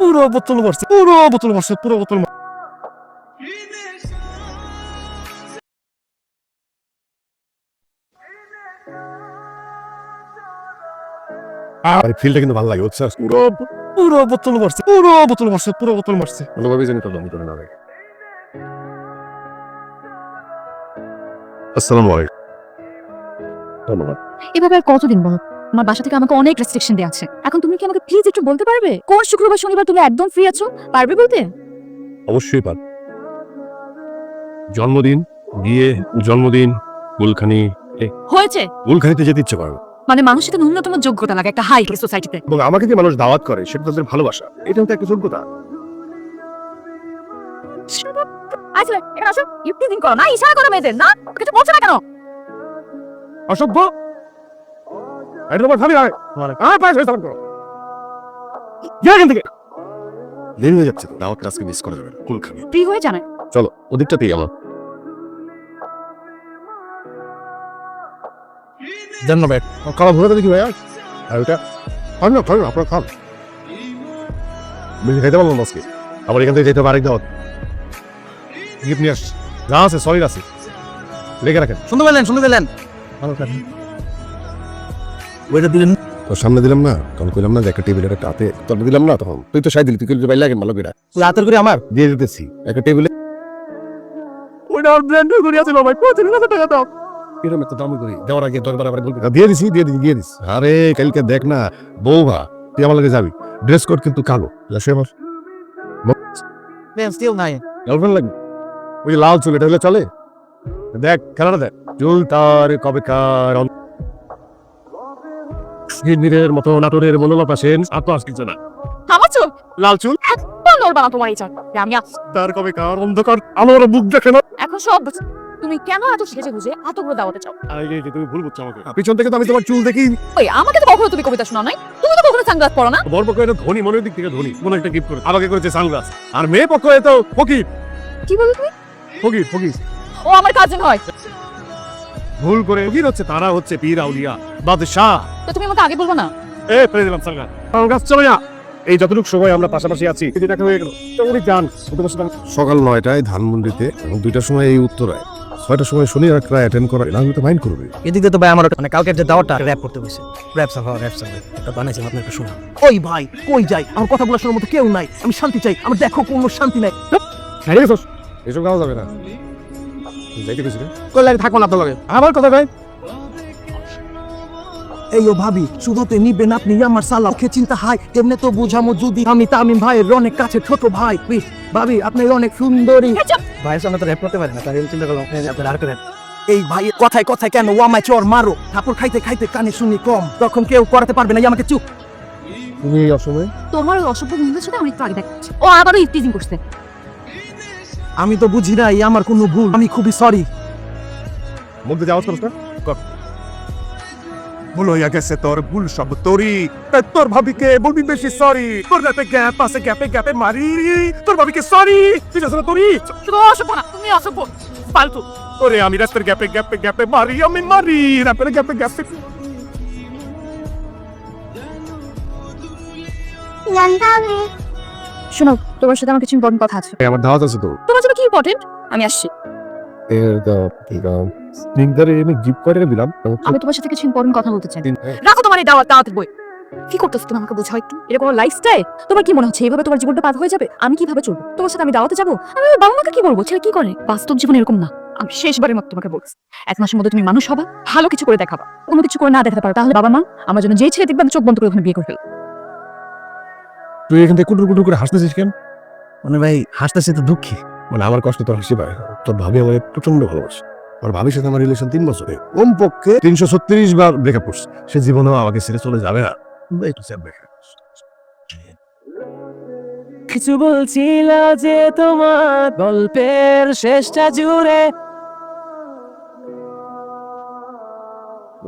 পুরো বোতল মারছে পুরো বোতল মারছে পুরো বোতল মারছে। আর ফিলটা কিন্তু ভালো লাগে পুরো পুরো বোতল মারছে পুরো বোতল মারছে পুরো বোতল মারছে কোনোভাবে জানি তো দম করে না লাগে। আসসালামু আলাইকুম। ধন্যবাদ। এভাবে আর কতদিন বলো? আমার বাসা থেকে আমাকে অনেক রেস্ট্রিকশন দেওয়া আছে। এখন তুমি কি আমাকে প্লিজ একটু বলতে পারবে? কোন শুক্রবার শনিবার তুমি একদম ফ্রি আছো? পারবে বলতে? অবশ্যই পার জন্মদিন বিয়ে জন্মদিন গুলখানি হয়েছে। গুলখানিতে যেতে ইচ্ছে করে না। মানে মানুষের তো ন্যূনতম যোগ্যতা লাগে একটা হাই সোসাইটিতে এবং আমাকে যে মানুষ দাওয়াত করে সেটা তাদের ভালোবাসা। এটাও তো একটা যোগ্যতা। আচ্ছা এখানে আসো ইফটিজিং করো। না ইশারা করো মেয়েদের। না কিছু বলছো না কেন? অসভ্য? এটা তোমার ভাবি হয় আমার পায়ে সালাম করো এখান থেকে। দেরি হয়ে যাচ্ছে তো আজকে মিস করা যাবে না। গুলখানি ফ্রি হয়ে জানে চলো ওদিকটাতেই আমার ধন্যবাদ খাওয়া ভরে দেখি ভাইয়া? আর ওটা খান না খান না, আপনারা খান। বেশি খাইতে পারলাম না আজকে। আবার এখান থেকে যেতে হবে আরেক দাওয়াত। গিফট নিয়ে আসছি যা আছে সলিড আছে। লেগে রাখেন। শুনতে পেলেন শুনতে পেলেন। ভালো থাকেন। ওইটা দিলেন তোর সামনে দিলাম না তখন কইলাম না যে একটা টেবিলের একটা হাতে তোর দিলাম না তখন। তুই তো সাই দিলি তুই কিন্তু লাগেন ভালো করে রাতের করে আমার? দিয়ে দিতেছি। একটা টেবিলে ওইটা আর ব্র্যান্ড করে আছে ভাই পঁচিশ হাজার টাকা দাও কিরম একটা দামি করি দেওয়ার আগে দরবার আবার বলবি। দিয়ে দিছি দিয়ে দিছি দিয়ে দিস আরে কালকে দেখ না বৌভা তুই আমার লাগে যাবি। ড্রেস কোড কিন্তু কালো। সে আমার স্টিল নাই। গার্লফ্রেন্ড লাগবে? ওই যে লাল চুল এটা হলে চলে? দেখ খেলাটা দেখ। চুল তার কবে কার মতো নাটোরের মনোলপ আসেন আর তো আসছে না থামাচ্ছো লাল চুল একদম নড়বা না তোমার এই চাল আমি তার কবে কার অন্ধকার? আমার বুক দেখে না। এখন সব তুমি কেন এত সেজে গুজে এতগুলো দাওয়াতে চাও? আরে তুমি ভুল বুঝছ আমাকে। পিছন থেকে তো আমি তোমার চুল দেখি ওই আমাকে তো কখনো তুমি কবিতা শোনাও নাই। তুমি তো কখনো সানগ্লাস পরো না। বর পক্ষ ধনী মনের দিক থেকে ধনী। কোন একটা গিফট করে। আমাকে করেছে সানগ্লাস আর মেয়ে পক্ষ তো ফকির। কি বলো তুমি? ফকির ফকির। ও আমার কাজিন হয়। ভুল করে ফকির হচ্ছে তারা হচ্ছে পীর আউলিয়া বাদশাহ। তো তুমি আমাকে আগে বলব না? এ ফেলে দিলাম সানগ্লাস সানগ্লাস চলে না। এই যতটুকু সময় আমরা পাশাপাশি আছি কিন্তু দেখা হয়ে গেল। উনি যান সকাল নয়টায় ধানমন্ডিতে এবং দুইটার সময় এই উত্তরায়। ছয়টার সময় শনি একটা অ্যাটেন্ড করা না তো মাইন্ড করবে। এদিকে তো ভাই আমার মানে কালকের যে দাওয়াটা র‍্যাপ করতে বসে র‍্যাপ সাফা র‍্যাপ সাফা এটা বানাইছি আপনি একটু শোনা। ওই ভাই কই যাই? আমার কথাগুলো শোনার মতো কেউ নাই। আমি শান্তি চাই। আমার দেখো কোনো শান্তি নাই। এসব খাওয়া যাবে না। যাইতে গেছি রে কইলে থাকব না আপনার লগে? আমার কথা ভাই এই ও ভাবি শুধুতে নিবেন আপনি আমার সালা ওকে চিন্তা হাই এমনি তো বুঝামো যদি আমি তামিম ভাইয়ের অনেক কাছে ছোট ভাই। প্লিজ ভাবি আপনি অনেক সুন্দরী। ভাইয়ের সঙ্গে তো র্যাপ করতে পারেন না তাই আমি চিন্তা করলাম আপনার আর করেন। এই ভাই কথায় কথায় কেন ও আমায় চর মারো? ঠাকুর খাইতে খাইতে কানে শুনি কম তখন কেউ করাতে পারবে না আমাকে চুপ। তুমি এই অসময়ে? তোমার ওই অসভ্য বন্ধুদের সাথে আমি একটু আগে দেখাচ্ছি ও আবারও ইফটিজিং করছে। আমি তো বুঝি না এই আমার কোনো ভুল। আমি খুবই সরি মধ্যে যাওয়ার করছ না। কর। ভুল হইয়া গেছে তোর ভুল সব তোরই। তোর ভাবিকে বলবি বেশি সরি তোর গ্যাপে গ্যাপ আছে গ্যাপে গ্যাপে মারি। তোর ভাবিকে সরি ঠিক আছে না তোরই। শুধু অসভ্য না তুমি অসভ্য। ফালতু। তোরে আমি রাস্তার গ্যাপে গ্যাপে গ্যাপে মারি আমি মারি। রাস্তার গ্যাপে গ্যাপে শোনো তোমার সাথে আমার কিছু ইম্পর্টেন্ট কথা আছে। আমার দাওয়াত আছে তো। তোমার জন্য কি ইম্পর্টেন্ট আমি আসছি। স্নিগ্ধারে আমি গিফট করে দিলাম। আমি তোমার সাথে কিছু ইম্পর্টেন্ট কথা বলতে চাই। রাখো তোমার এই দাওয়াত দাওয়াতের বই। কি করতেছো তুমি আমাকে বোঝাও একটু? এটা লাইফস্টাইল তোমার কি মনে হচ্ছে এইভাবে তোমার জীবনটা পার হয়ে যাবে? আমি কীভাবে চলবো? তোমার সাথে আমি দাওয়াতে যাব? আমি বাবা মাকে কি বলব? ছেলে কি করে? বাস্তব জীবন এরকম না। আমি শেষবারের মতো তোমাকে বলছি। এক মাসের মধ্যে তুমি মানুষ হবা ভালো কিছু করে দেখাবা। কোনো কিছু করে না দেখাতে পারো। তাহলে বাবা মা আমার জন্য যে ছেলে দেখবে আমি চোখ বন্ধ করে ওখানে বিয়ে করে ফেলব। তুই এখান থেকে কুটুর কুটুর করে হাসতেছিস কেন? মানে ভাই হাসতেছে তো দুঃখী। মানে আমার কষ্ট তোর হাসি পায় তোর ভাবি আমার প্রচণ্ড ভালোবাসে। আমার ভাবির সাথে আমার রিলেশন তিন বছরে। কম পক্ষে তিনশো ছত্রিশ বার ব্রেকআপ করছে। সে জীবনেও আমাকে ছেড়ে চলে যাবে না। একটু স্যাপ কিছু বলছিল যে তোমার গল্পের শেষটা জুড়ে।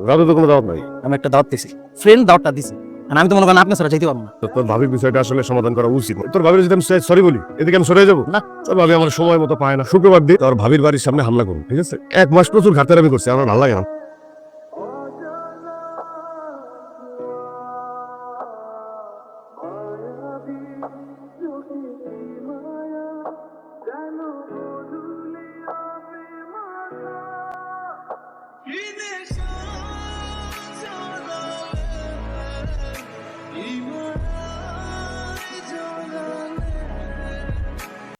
রাতে তো কোনো দাওয়াত নাই। আমি একটা দাওয়াত দিছি। ফ্রেন্ড দাওয়াতটা দিছি। আর আমি তো মনে করেন আপনি ছাড়া চাইতে পারব না। তো তোর ভাবির বিষয়টা আসলে সমাধান করা উচিত তোর ভাবির যদি আমি সরি বলি এদিকে আমি সরে যাব। না। তোর ভাবি আমার সময় মতো পায় না। শুক্রবার দিন তোর ভাবির বাড়ির সামনে হামলা করব ঠিক আছে? এক মাস প্রচুর ঘাটারামি করছি আমার ভালো লাগে না। In.